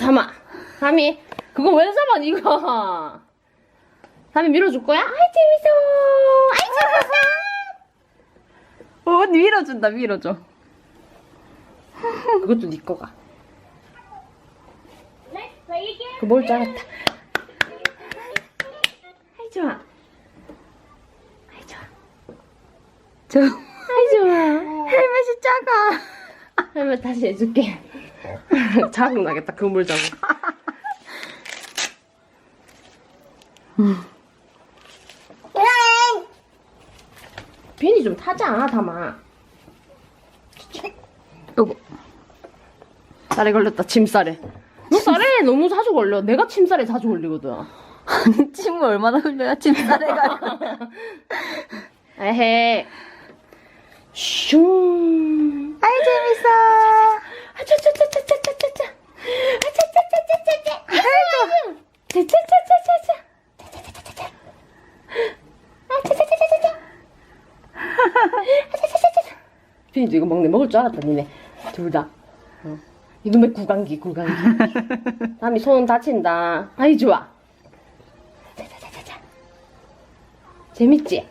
담아. 담이, 그거 왜 잡아, 이거? 담이 밀어줄 거야? 아이, 재밌어. 아이, 재밌어. 어, 언니 밀어준다, 밀어줘. 그것도 네 거가. 그뭘줄 알았다. 아이, 좋아. 아이, 좋아. 저 아이, 좋아. 헬멧이 작아. 할머니 다시 해줄게. 짜증나겠다, 그물 자고. 비니 좀 타자, 담아. 요거. 쌀에 걸렸다, 침쌀에. 너 쌀에 너무 자주 걸려. 내가 침쌀에 자주 걸리거든. 아니, 침을 얼마나 흘려야 침살해가. 에헤. 슝. 비니도 이거 먹네. 먹을 줄 알았다, 니네. 둘 다. 어. 이놈의 구강기, 구강기. 다음에 손 다친다. 아이, 좋아. 재밌지?